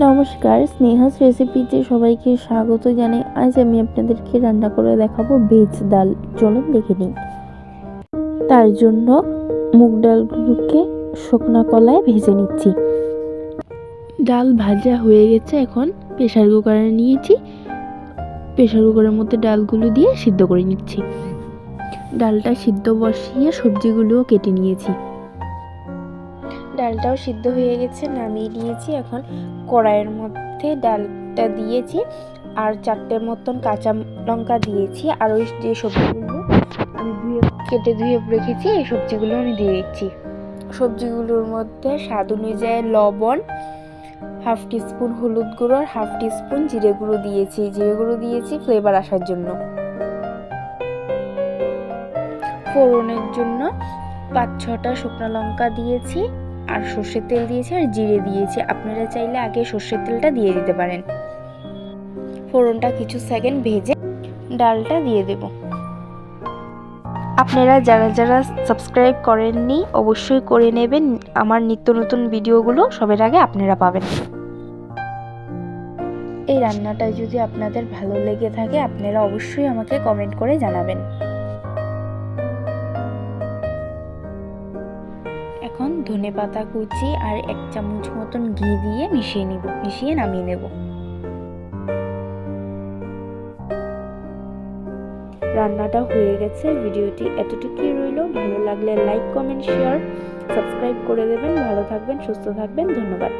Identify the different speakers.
Speaker 1: নমস্কার, স্নেহাস রেসিপিতে সবাইকে স্বাগত জানাই। আজ আমি আপনাদেরকে রান্না করে দেখাবো ভেজ ডাল। চলুন দেখে নিই। তার জন্য মুগ ডালগুলোকে শুকনো কলায় ভেজে নিচ্ছি। ডাল ভাজা হয়ে গেছে এখন প্রেশার কুকারে নিয়েছি। প্রেশার কুকারের মধ্যে ডালগুলো দিয়ে সিদ্ধ করে নিচ্ছি। ডালটা সিদ্ধ বসিয়ে সবজিগুলোও কেটে নিয়েছি। ডালটাও সিদ্ধ হয়ে গেছে, নামিয়ে নিয়েছি এখন কড়াইয়ের মধ্যে ডালটা দিয়েছি আর চারটে মতন কাঁচা লঙ্কা দিয়েছি আর ওই যে সবজিগুলো আমি ধুয়ে কেটে ধুয়ে রেখেছি, এই সবজিগুলো আমি দিয়ে দিচ্ছি। সবজিগুলোর মধ্যে স্বাদ অনুযায়ী লবণ, হাফ টিস্পুন হলুদ গুঁড়ো আর হাফ টিস্পুন জিরে গুঁড়ো দিয়েছি। জিরে গুঁড়ো দিয়েছি ফ্লেভার আসার জন্য। ফোড়নের জন্য পাঁচ ছটা শুকনো লঙ্কা দিয়েছি। আর সর্ষের তেল দিয়েছি আর জিরে দিয়েছি। আপনারা চাইলে আগে সর্ষের তেলটা দিয়ে দিতে পারেন। ফোড়নটা কিছু সেকেন্ড ভেজে ডালটা দিয়ে দেব। আপনারা যারা যারা সাবস্ক্রাইব করেননি, অবশ্যই করে নেবেন। আমার নিত্য নতুন ভিডিওগুলো সবার আগে আপনারা পাবেন। এই রান্নাটা যদি আপনাদের ভালো লেগে থাকে, আপনারা অবশ্যই আমাকে কমেন্ট করে জানাবেন। এখন ধনে পাতা কুচি আর এক চামচ মতন ঘি দিয়ে মিশিয়ে নিব, মিশিয়ে নামিয়ে নেব। রান্নাটা হয়ে গেছে, ভিডিওটি এতটুকুই রইল। ভালো লাগলে লাইক, কমেন্ট, শেয়ার, সাবস্ক্রাইব করে দেবেন। ভালো থাকবেন, সুস্থ থাকবেন, ধন্যবাদ।